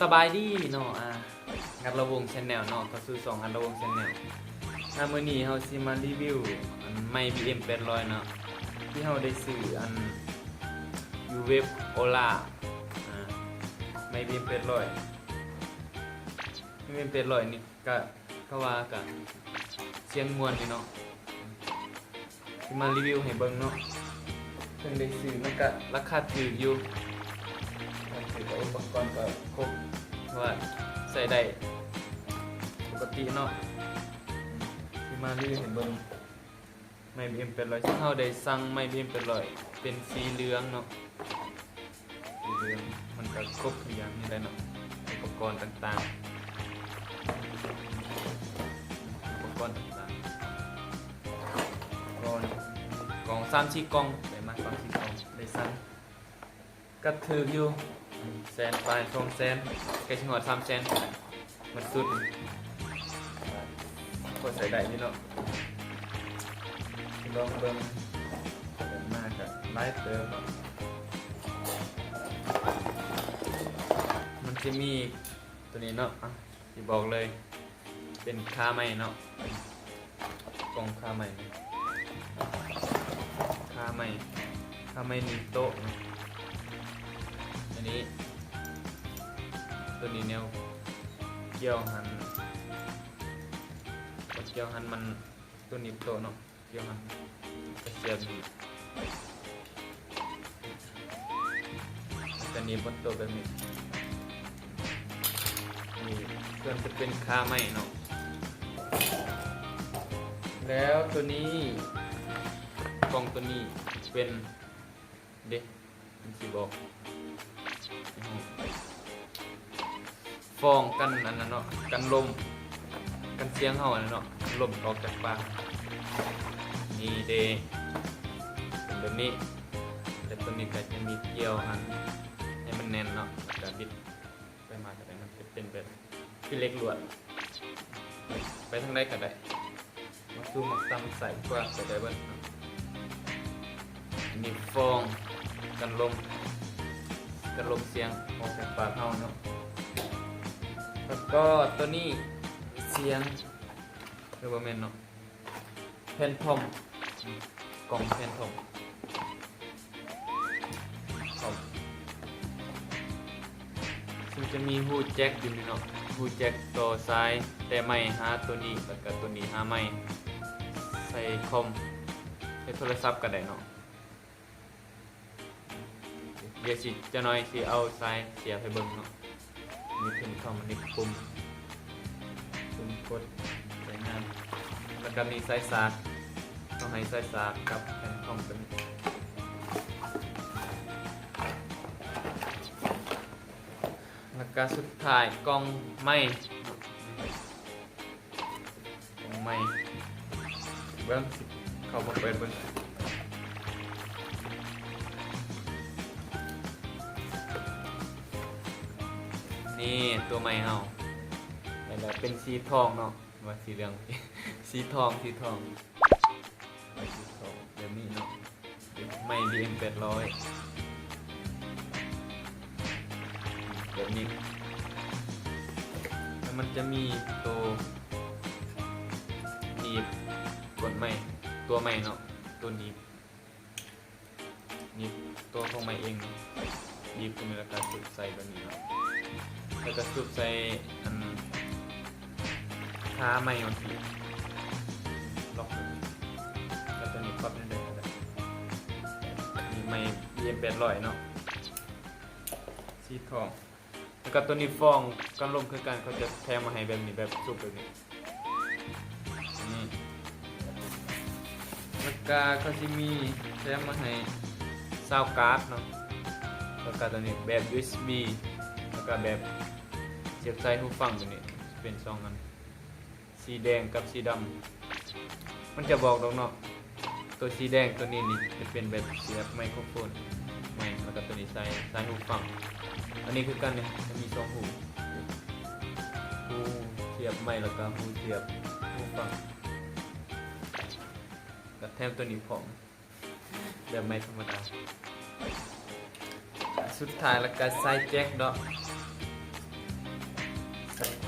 สบายดีเนาะอะงัดระวงชแนลเนาะเข้าสู่สองงัดระวงชแนลถ้ามื้อนี้เฮาสิมารีวิวอันไม่ BM 800เนาะที่เฮาได้ซื้ออันยูเวฟโอล่าอ่าไม่ BM 800ไม่ BM 800นี่ก็เขาว่าก็เสียงมวนนี่เนาะสิมารีวิวให้เบิ่งเนาะเพิ่งได้ซื้อมันก็ราคาถูกอยู่ มันถือว่อุปกรณ์ก็ครบว่าใส่ได้ปกติเนาะที่มารีเห็นเบิ่งไม่บีเอ็มเป็นรอยเท่าได้สั่งไม่บีเอ็มเป็นรอยเป็นสีเหลืองเนาะสีเหลืองมันก็ครบทุกอย่างนี่แหละเนาะอุปกรณ์ต่างๆอุปกรณ์ต่างๆกองกล่องสามสี่กล่องได้มาสามสี่กล่องได้สั่งก็ถืออยู่ แสนปลายสองแสนใกล้ชิงหอดสามแสนมันสุดก็ใส่ได้นี่เนาะลองเบิ่งเบิ่งมากกับไลฟ์เติมมันจะมีตัวนี้เนาะอะที่บอกเลย เป็นค่าใหม่เนาะกล่องค่าใหม่ค่าใหม่ค่าใหม่หนึ่งโต๊ะ อันนี้ ตัวนี้แนวเกี่ยวหันเกี่ยวหันมันตัวนี้โตเนาะเกี่ยวหันกระเสียบนี่ตัวนี้บนโตแบบนี้นี่เพื่อนจะเป็นคาไม้เนาะแล้วตัวนี้กล่องตัวนี้เป็นเด็กมันสีบอก ฟองกันอันนั้นเนาะกันลม กันเสียงเฮาอันนั้นเนาะลมออกจากปากนี่เดเป็นแบบนี้แต่ตัวนี้ก็จะมีเกลียวหันให้มันแน่นเนาะแล้วก็บิดไปมาก็ได้มันจะเป็นแบบพี่เล็กลวด ไปทางใดก็ได้มาซูมมาตำใส่กว่าใส่ได้เบิ้ลเนาะอันนี้ฟองกันลมกระลมเสียงออกจากปากเฮาเนาะ แล้วก็ตัวนี้เสียงเรียกว่าแมนเนาะแผ่นทอมกล่องแผ่นทอมซึ่งจะมีฮูแจ็คอยู่นี่เนาะฮูแจ็คต่อซ้ายแต่ไม่หาตัวนี้แล้วก็ตัวนี้หาไม่ใส่คอมใส่โทรศัพท์ก็ได้เนาะเดี๋ยวสิจะน้อยสิเอาสายเสียบให้เบิ่งเนาะ นี่เป็นคอมนี่ปุ่มปุ่มกดใส่งานแล้วก็มีสายสาดต้องให้สายสาดกับแผ่นคอมตัวนี้แล้วก็สุดท้ายกล่องไม้กล่องไม้เบิ่งเข้ามาเปิดเบิ่ง ตัวใหม่เฮาแล้วก็เป็นสีทองเนาะว่าสีเหลือง สีทองสีทองสีทองแบบนี้เนาะไม่ BM 800แบบนี้แล้วมันจะมีตัวหนีบกดใหม่ตัวใหม่เนาะตัวหนีบหนีบตัวของใหม่เองหนีบก็มีราคาสุดใส่แบบนี้ เนาะแล้วก็ซุปใส่อันค้าไม่มันทีล็อกแล้วตัวนี้ปรับได้เลยก็ได้มีไม่เบียมแปดร้อยเนาะสีทอง แล้วก็ตัวนี้ฟองกันลมคือกันเขาจะแถมมาให้แบบนี้แบบซุปแบบนี้นี่แล้วก็เขาจะมีแถมมาให้ซาวการ์ดเนาะแล้วก็ตัวนี้แบบ USB แล้วก็แบบ เสียบใส่หูฟังตัวนี้เป็นสองอันสีแดงกับสีดำมันจะบอกตรงเนาะตัวสีแดงตัวนี้นี่จะเป็นแบบเสียบไมโครโฟนไม่แล้วก็ตัวนี้ใส่ใส่หูฟัง อันนี้คือกันเนี่ยจะมีสองหูหูเสียบไม้แล้วก็หูเสียบหูฟังกับแถมตัวนี้พร้อมแบบไม่ธรรมดาสุดท้ายแล้วก็ใส่แจ็คเนาะ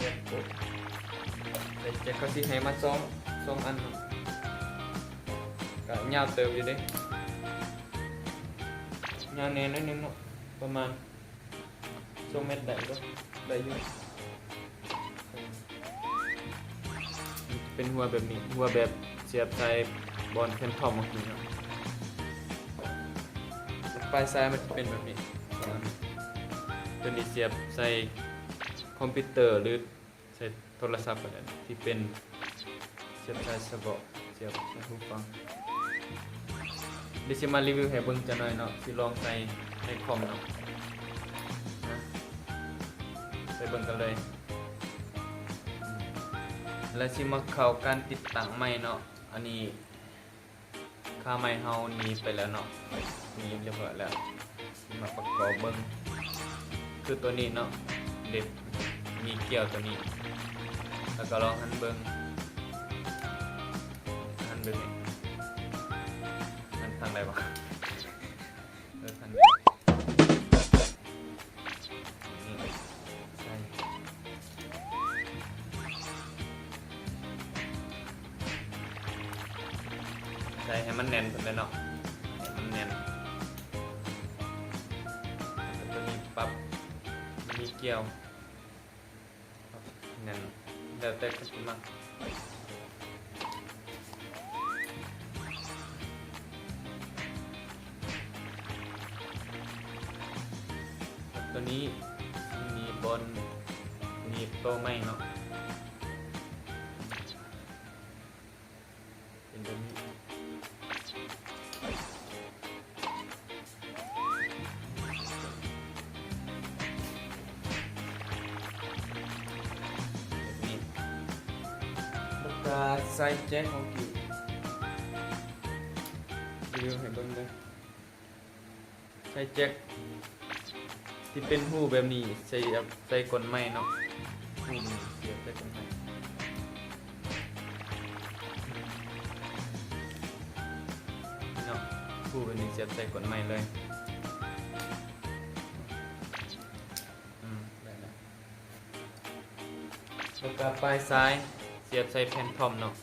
แจ็คเขาสิให้มาสองสองอันเนาะก็ยาวเติมอยู่ด้ยาวแน่นอยนึงเนาะประมาณสองเมตรได้ก็ได้อยู่เป็นหัวแบบนี้ หัวแบบเสียบใส่บอลแผ่นทอมของนี่เนาะปลายซ้ายมันจะเป็นแบบนี้ประมาณนี้ตัวนี้เสียบใส่ คอมพิวเตอร์หรือใส่โทรศัพท์อะไรที่เป็นเสียบใส่สบาะเสียบใส่หูฟังเดี๋ยวจะมารีวิวให้เบิ่งจะหน่อยเนาะสิลองใส่ในคอมเนาะนะไปเบิ่งกันเลย แล้วสิมาเข้าการติดตั้งใหม่เนาะอันนี้ค่าไม้เฮานี้ไปแล้วเนาะหนีเรียบร้อยแล้วมาประกอบเบิ่งคือตัวนี้เนาะเด็ด มีเกี่ยวตัวนี้ แล้วก็ลองหันเบิงหันเบิงนี่หันทางไหนวะเออทางนี้นี่ใช่ใช่ให้มันแน่นก่อนเลยเนาะให้มันแน่นตัวนี้ปรับมีเกี่ยว แล้วแต่ขึ้นมาตัวนี้มีบนมีโตไม่เนาะ ก็ใส่แจ็คของกิรีวิวให้เบิ่งเลยใส่แจ็คที่เป็นหูแบบนี้ใส่ใส่กลไม้เนาะหูเสียบใส่กลไม้นี่เนาะหูแบบนี้เสียบใส่กลไม้เลยแล้วก็ปลายซ้ายเสียบใส่แผ่นทอมเนาะ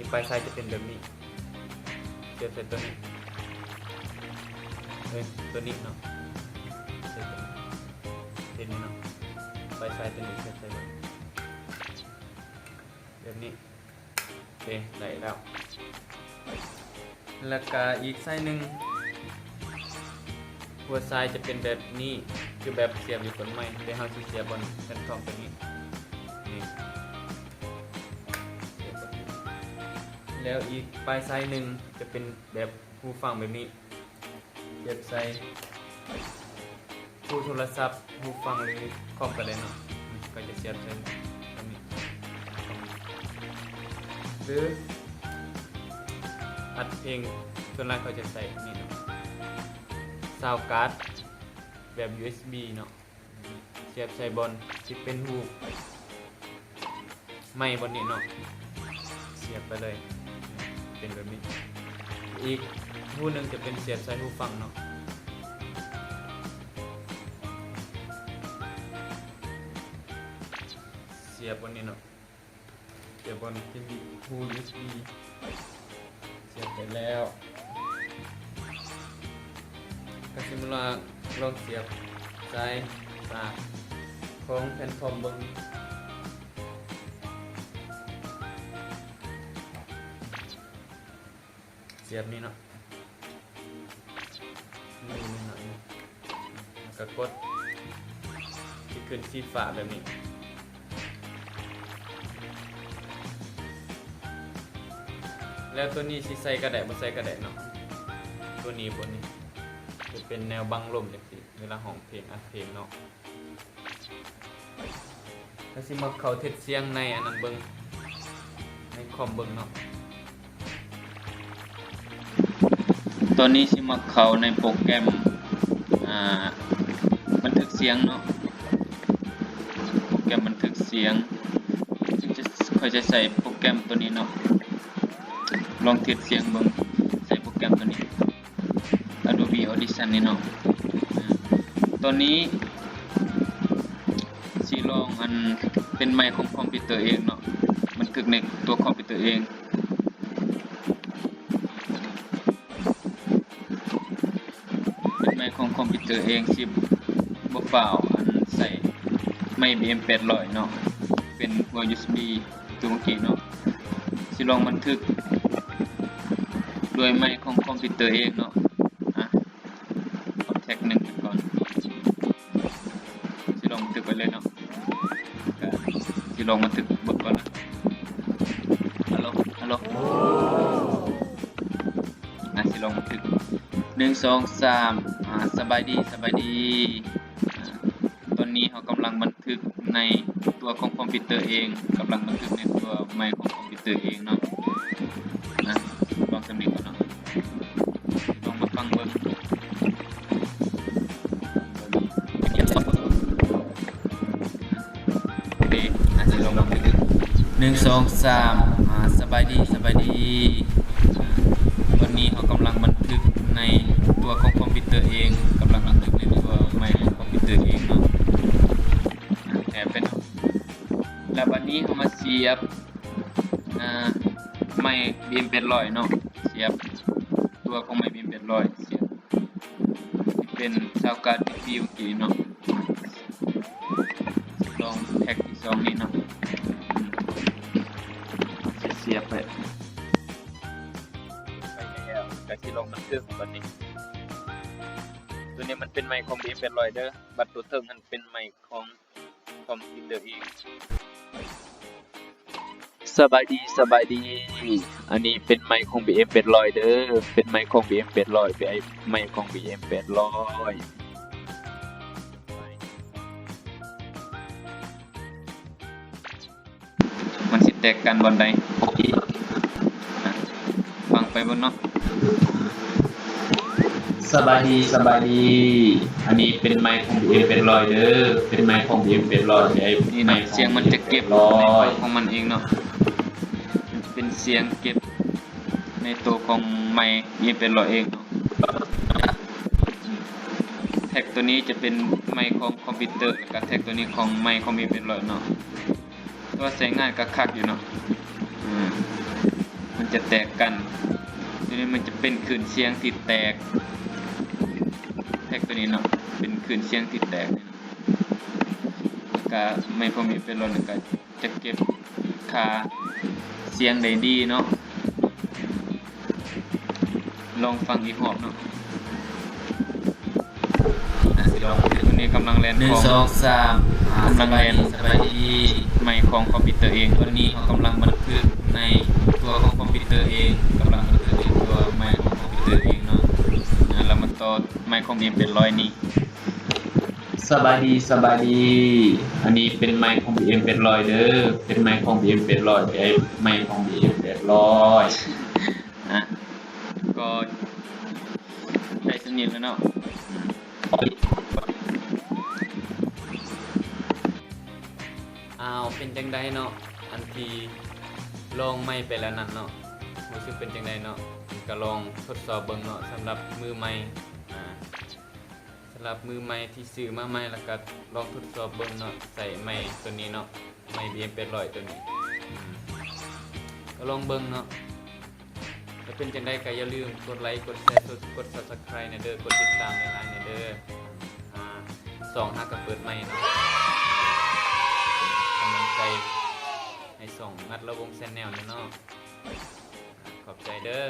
นี่ปลายซ้ายจะเป็นแบบนี้เสียบใส่ตัวนี้เอ้ยตัวนี้เนาะเสียบตัวนี้ตัวนี้เนาะปลายซ้ายตัวนี้เสียบใส่แบบนี้แบบนี้โอเคได้แล้วแล้วก็อีกไส้หนึ่งหัวซ้ายจะเป็นแบบนี้คือแบบเสียบอยู่บนไม้เดี๋ยวเราจะเสียบบนแผ่นทอมตัวนี้นี่ แล้วอีกปลายไซส์หนึ่งจะเป็นแบบหูฟังแบบนี้เสียบใส่หูโทรศัพท์หูฟังหรือคอมก็ได้เนาะก็จะเสียบใส่นี้ตรงนี้หรืออัดเพลงส่วนแรกเขาจะใส่นี่เนาะซาวการ์ดแบบ USB เนาะเสียบใส่บนที่เป็นหูไม่บนนี้เนาะเสียบไปเลย เป็นแบบนี้ อีกหูหนึ่งจะเป็นเสียบใส่หูฟังเนาะเสียบบนนี้เนาะเสียบบนที่มีหู USB เสียบไปแล้วก็สิมาลองลองเสียบใส่ตาของแผ่นทอมบิง สียบนี่เนาะนี่นิดหน่อยแล้วก็กดที่ขึ้นสีฟ้าแบบนี้แล้วตัวนี้สิใส่กระแดะบ่ใส่กระแดะเนาะตัวนี้บนนี้จะเป็นแนวบังลมจังซี่เวลาห้องเพลงอัดเพลงเนาะถ้าสิมาเขาเทศเสียงในอันนั้นเบิ่งในคอมเบิ่งเนาะ ตัวนี้สิมาเข้าในโปรแกรมอ่าบันทึกเสียงเนาะโปรแกรมบันทึกเสียงจะค่อยจะใส่โปรแกรมตัวนี้เนาะลองเทสเสียงเบิ่งใส่โปรแกรมตัวนี้ Adobe Audition นี่เนาะตัวนี้สิลองอันเป็นไมค์ของคอมพิวเตอร์เองเนาะมันถึกในตัวคอมพิวเตอร์เอง ไมค์ของคอมพิวเตอร์เองที่บ่เปล่าอันใส่ไม่ BM800 เนาะเป็นหัว USB ตัวเมื่อกี้เนาะสิลองบันทึกด้วยไมค์ของคอมพิวเตอร์เองเนาะอะเอาแท็กหนึ่งก่อนสิลองบันทึกไปเลยเนาะสิลองบันทึกบิกก่อนนะฮัลโหลฮัลโหลอะสิลองบันทึกหนึ่งสองสาม สบายดีสบายดีตอนนี้เรากำลังบันทึกในตัวของคอมพิวเตอร์เองกำลังบันทึกในตัวไมค์ของคอมพิวเตอร์เองเนาะนะลองสำนียงก่อนเนาะลองมาฟังเบิ่งโอเคอะสิลองบันทึกหนึ่งสองสามสบายดีสบายดี ในตัวของคอมพิวเตอร์เองกำลังบันทึกในตัวไมค์ของคอมพิวเตอร์เองเนาะแอบเป็นแล้ววันนี้เรามาเสียบอ่าไมค์บีมเป็นรอยเนาะเสียบตัวของไมค์บีมเป็นรอยเสียบเป็นชาวการที่ฟิวกีเนาะลองแท็กที่สองนี่เนาะ มันทึกบัดนี้ ตัวนี้มันเป็นไมค์ของ BM เป็นรอยเด้อบัดตัวเทิงมันเป็นไมค์ของคอมพิวเตอร์เองสบายดีสบายดี อันนี้เป็นไมค์ของ BM เป็นรอยเด้อ เป็นไมค์ของ BM เป็นรอยเป็นไอไมค์ของ BM เป็นรอยมันสิแตกกันวันใดอะฟังไปบนเนาะ สบายดีสบายดี อันนี้เป็นไมค์ของ BM เป็นรอยเด้อ เป็นไมค์ของ BM เป็นรอยไอ้นี่นะเสียงมันจะเก็บรอยของมันเองเนาะ เป็นเสียงเก็บในตัวของไมค์ BM เป็นรอยเองเนาะแท็กตัวนี้จะเป็นไมค์ของคอมพิวเตอร์กับแท็กตัวนี้ของไมค์ของ BM เป็นรอยเนาะตัวาใช้งานก็คักอยู่เนาะมันจะแตกกันตัวนี้มันจะเป็นคืนเสียงที่แตก กตัวนี้เนาะเป็นคลื่นเสียงที่แตกนี่เนาะแล้วก็ไม่พอมีเป็นรถแล้วก็จะเก็บค่าเสียงได้ดีเนาะลองฟังอีกรอบเนาะอะสิลองตัวนี้กำลังแลนหนึ่งของสองสามกำลังเรียนสบายดีไมค์ของคอมพิวเตอร์เองวันนี้เขากำลังบันทึกในตัวของคอมพิวเตอร์เองกำลังบันทึกในตัวไมค์ของคอมพิวเตอร์เองเนาะอะแล้วมา ต่อไมค์ของบีมเป็นร้อยนี้สบายดีสบายดี อันนี้เป็นไมค์ของ BM เป็นร้อยเด้อเป็นไมค์ของ BM เป็นร้อยไอ้ไมค์ของ BM เป็นร้อยอะก็ได้สนิทแล้วเนาะอ้าวเป็นจังไดเนาะอันที่ลองไม่ไปแล้วนั่นเนาะรู้สึกเป็นจังไดเนาะก็ลองทดสอบเบิ่งเนาะสำหรับมือใหม่อ่าสำห รับมือใหม่ที่ซื้อมาใหม่แล้วก็ลองทดสอบเบิ่งเนาะใส่ไม้ตัวนี้เนาะไม้ BM เป็นร้อยตัวนี้ก็ลองเบิ่งเนาะถ้าเป็นจังได้ก็อย่าลืมกดไลค์กดแชร์กด Subscribe ในเด้อกดติดตามในไลน์ในเด้ออ่าสองห้ากับเปิดใหม่เนาะกำลังใจให้ส่งงัดระวงแชนแนลเนาะขอบใจเด้อ